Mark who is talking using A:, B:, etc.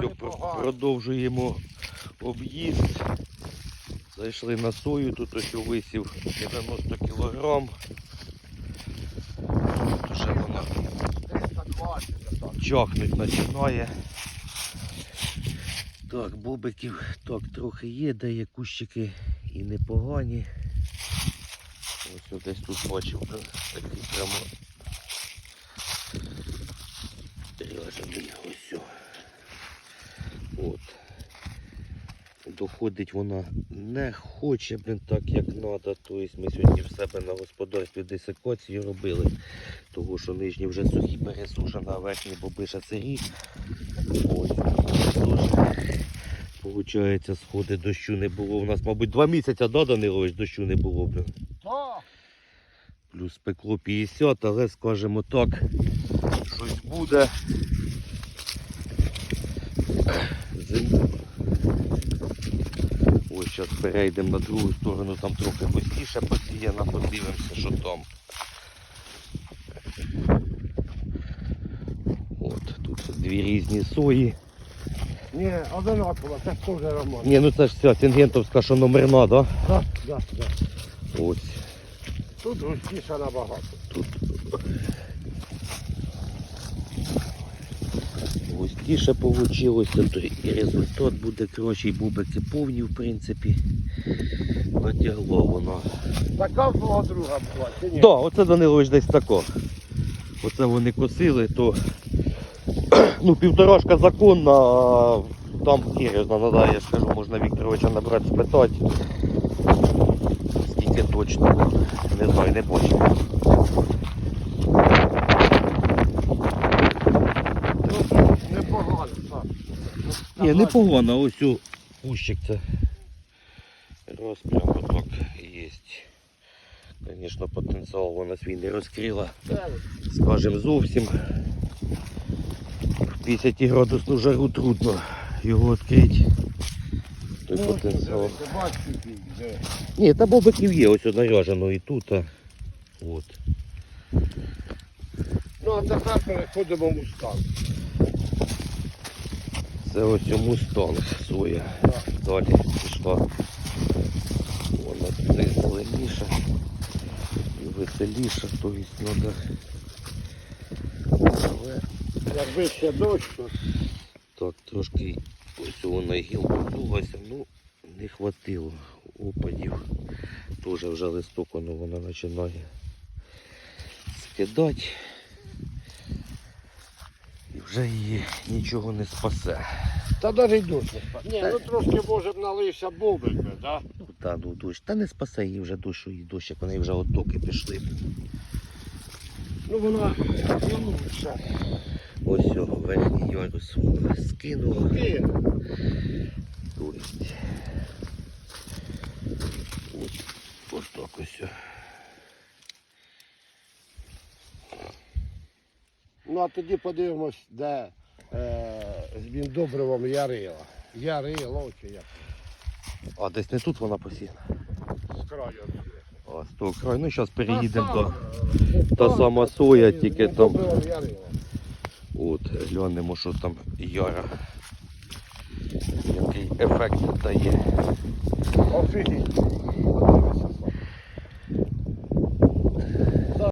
A: Ось продовжуємо об'їзд. Зайшли на сою, тут ось висів 90 кг. Вже вона
B: 320 отак.
A: чахнуть починає. Так, бобиків так трохи є, де є кущики і непогані. Ось от десь тут бачив такий прямо. Ряжений ось. о. От. Доходить вона не хоче, блин, так як треба. Тобто ми сьогодні в себе на господарстві десикацію робили. Того, що нижні вже сухі пересушені, а верхні боби сирі. Ось. Получається, сходи дощу не було. У нас, мабуть, два місяці, да, Данилович, дощу не було. Блин. Плюс пекло 50, але скажімо так, щось буде. Зим... Зараз перейдемо на другу сторону, там трохи густіше посіяно, подивимося, що там. От, тут дві різні сої.
B: ні, одинаково, це теж роман.
A: Ні, ну це ж ця сингентовська, що номерна, да?
B: Так, так, так.
A: Ось.
B: Тут густіше набагато.
A: Тут густіше вийшло, то і результат буде і бубики повні, в принципі. Натягло воно.
B: Така в твого друга була, чи ні?
A: Так, да, оце Данилович десь тако. Оце вони косили, то ну, півторашка законна, а там серйозно треба, я ж кажу, можна Вікторовича набрати спитати. Скільки точно, не знаю, не бачив.
B: Ну, непогано, так.
A: Ні, не погано, ось у кущик це. Раз прямо так є. Звісно, потенціал вона свій не розкрила,
B: Це,
A: скажем, зовсім. В 50 градусну жару трудно його відкрити. Той
B: ну,
A: потенціал. Ні, та бобиків є, ось наряжено і тут. а. От.
B: Ну, а тепер переходимо в устан.
A: Це ось у мустанг соя.
B: Так.
A: Далі пішла. Вона зеленіша і веселіша, тобто треба. Але
B: Якби ще дощ, то
A: так, трошки ось вона гілка вдулася, ну не хватило опадів. Теж вже листок воно вона починає скидати. Вже її нічого не спасе.
B: Та навіть дощ не спав. Ні, ну трошки може б налився бобик, би, да?
A: Та ну дощ. Та не спасе її вже дощу і дощ, як вони вже оттоки пішли.
B: Ну вона ну.
A: Ось верхній ярус скинула. Тобто. Ось, ось так ось. о.
B: Ну а тоді подивимось, де е, він добривом ярила. Ярило чи як?
A: А десь не тут вона посіяна.
B: З краю.
A: З того краю. Ну зараз переїдемо до.
B: сама,
A: та сама соя, тільки там-. От, глянемо, що там яра. Який ефект дає.
B: Офігеть.